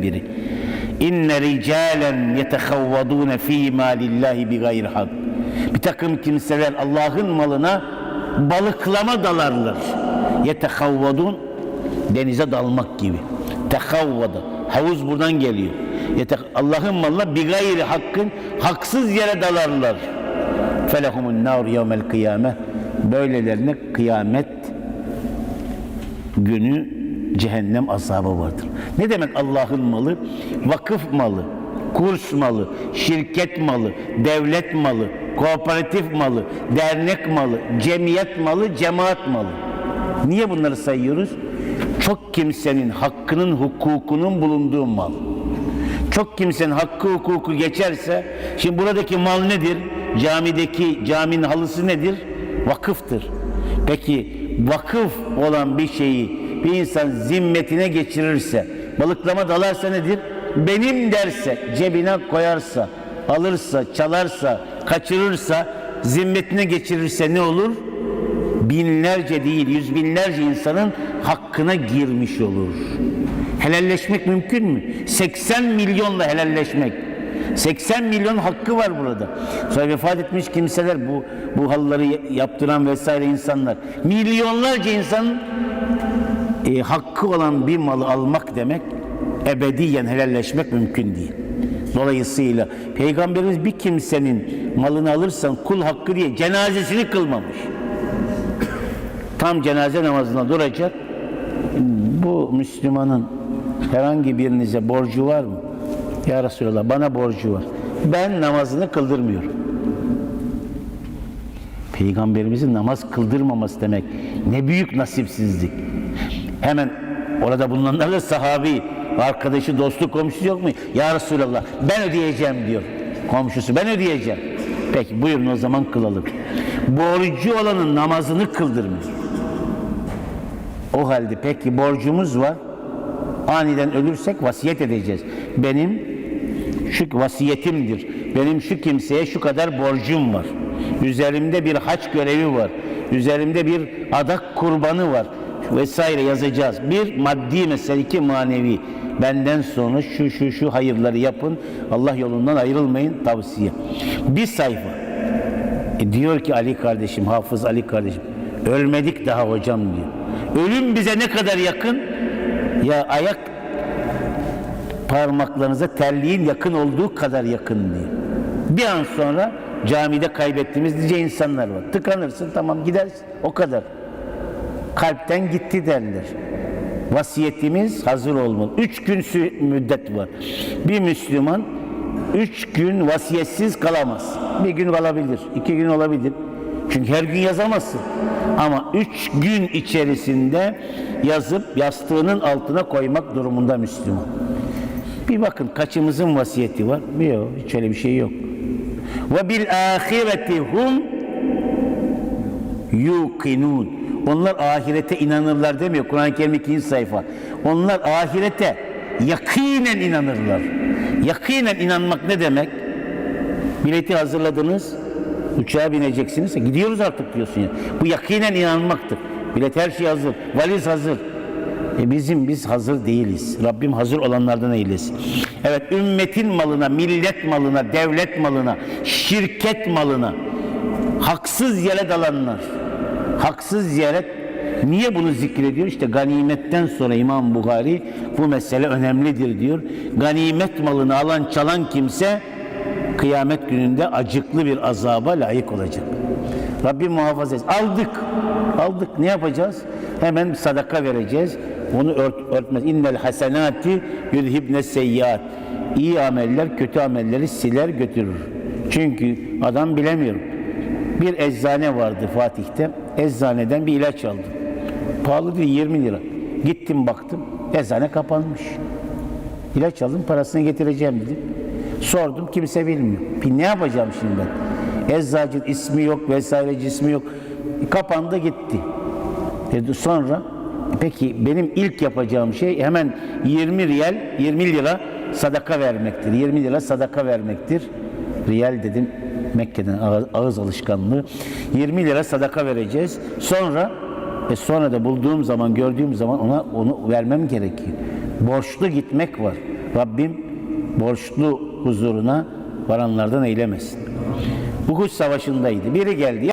hükümlerden biri. İnne ricalen yetehavvadune fî mâlillahi bi gayri hak. Bir takım kimseler Allah'ın malına balıklama dalarlar. Yetehavvadun denize dalmak gibi. Tehavvada. Havuz buradan geliyor. Allah'ın malına bi gayri hakkın haksız yere dalarlar. Felehumun nar yevmel kıyame. Böylelerine kıyamet günü cehennem azabı vardır. Ne demek Allah'ın malı? Vakıf malı, kurs malı, şirket malı, devlet malı, kooperatif malı, dernek malı, cemiyet malı, cemaat malı. Niye bunları sayıyoruz? Çok kimsenin hakkının, hukukunun bulunduğu mal. Çok kimsenin hakkı hukuku geçerse, şimdi buradaki mal nedir? Camideki caminin halısı nedir? Vakıftır. Peki vakıf olan bir şeyi bir insan zimmetine geçirirse, balıklama dalarsa nedir? Benim derse, cebine koyarsa, alırsa, çalarsa, kaçırırsa, zimmetine geçirirse ne olur? Binlerce değil, yüz binlerce insanın hakkına girmiş olur. Helalleşmek mümkün mü? 80 milyonla helalleşmek. 80 milyon hakkı var burada. Sonra vefat etmiş kimseler bu bu halıları yaptıran vesaire insanlar. Milyonlarca insan e, hakkı olan bir malı almak demek ebediyen helalleşmek mümkün değil. Dolayısıyla Peygamberimiz bir kimsenin malını alırsan kul hakkı diye cenazesini kılmamış. Tam cenaze namazına duracak. Bu Müslümanın herhangi birinize borcu var mı? Ya Resulallah bana borcu var. Ben namazını kıldırmıyorum. Peygamberimizin namaz kıldırmaması demek ne büyük nasipsizlik. Hemen orada bulunanlar da sahabi, arkadaşı, dostu, komşusu yok mu? Ya Resulallah ben ödeyeceğim diyor komşusu. Ben ödeyeceğim. Peki buyurun o zaman kılalım. Borcu olanın namazını kıldırmıyor. O halde peki borcumuz var. Aniden ölürsek vasiyet edeceğiz. Benim şu vasiyetimdir. Benim şu kimseye şu kadar borcum var. Üzerimde bir haç görevi var. Üzerimde bir adak kurbanı var vesaire yazacağız. Bir maddi mesele, iki manevi. Benden sonra şu şu şu hayırları yapın. Allah yolundan ayrılmayın tavsiye. Bir sayfa. E diyor ki Ali kardeşim, Hafız Ali kardeşim, ölmedik daha hocam diyor. Ölüm bize ne kadar yakın? Ya ayak parmaklarınıza terliğin yakın olduğu kadar yakın diyor. Bir an sonra camide kaybettiğimiz nice insanlar var. Tıkanırsın tamam gidersin o kadar. Kalpten gitti derler. Vasiyetimiz hazır olmalı. Üç gün müddet var. Bir Müslüman üç gün vasiyetsiz kalamaz. Bir gün kalabilir, iki gün olabilir. Çünkü her gün yazamazsın. Ama üç gün içerisinde yazıp yastığının altına koymak durumunda Müslüman. Bir bakın kaçımızın vasiyeti var? Yok, hiç öyle bir şey yok. Ve bil ahireti hum yuqinun. Onlar ahirete inanırlar demiyor. Kur'an-ı Kerim 2. sayfa. Onlar ahirete yakinen inanırlar. Yakinen inanmak ne demek? Bileti hazırladınız, uçağa bineceksiniz. E, Gidiyoruz artık diyorsun ya. Bu yakinen inanmaktır. Bilet her şey hazır, valiz hazır. E bizim biz hazır değiliz. Rabbim hazır olanlardan eylesin. Evet ümmetin malına, millet malına, devlet malına, şirket malına haksız yere dalanlar. Haksız yere niye bunu zikrediyor? İşte ganimetten sonra İmam Bukhari bu mesele önemlidir diyor. Ganimet malını alan çalan kimse kıyamet gününde acıklı bir azaba layık olacak. Rabbim muhafaza etsin. Aldık. Aldık. Ne yapacağız? Hemen sadaka vereceğiz. Onu ört, örtmez. İnnel hasenati yudhibne seyyiat. İyi ameller kötü amelleri siler götürür. Çünkü adam bilemiyor. Bir eczane vardı Fatih'te. Eczaneden bir ilaç aldım. Pahalı değil 20 lira. Gittim baktım. Eczane kapanmış. İlaç aldım parasını getireceğim dedim. Sordum kimse bilmiyor. Bir ne yapacağım şimdi ben? Eczacının ismi yok vesaire cismi yok. Kapandı gitti. Dedi sonra peki benim ilk yapacağım şey hemen 20 riyal 20 lira sadaka vermektir. 20 lira sadaka vermektir. Riyal dedim Mekke'den ağız, alışkanlığı. 20 lira sadaka vereceğiz. Sonra e sonra da bulduğum zaman, gördüğüm zaman ona onu vermem gerekiyor. Borçlu gitmek var. Rabbim borçlu huzuruna varanlardan eylemesin. Bu kuş savaşındaydı. Biri geldi.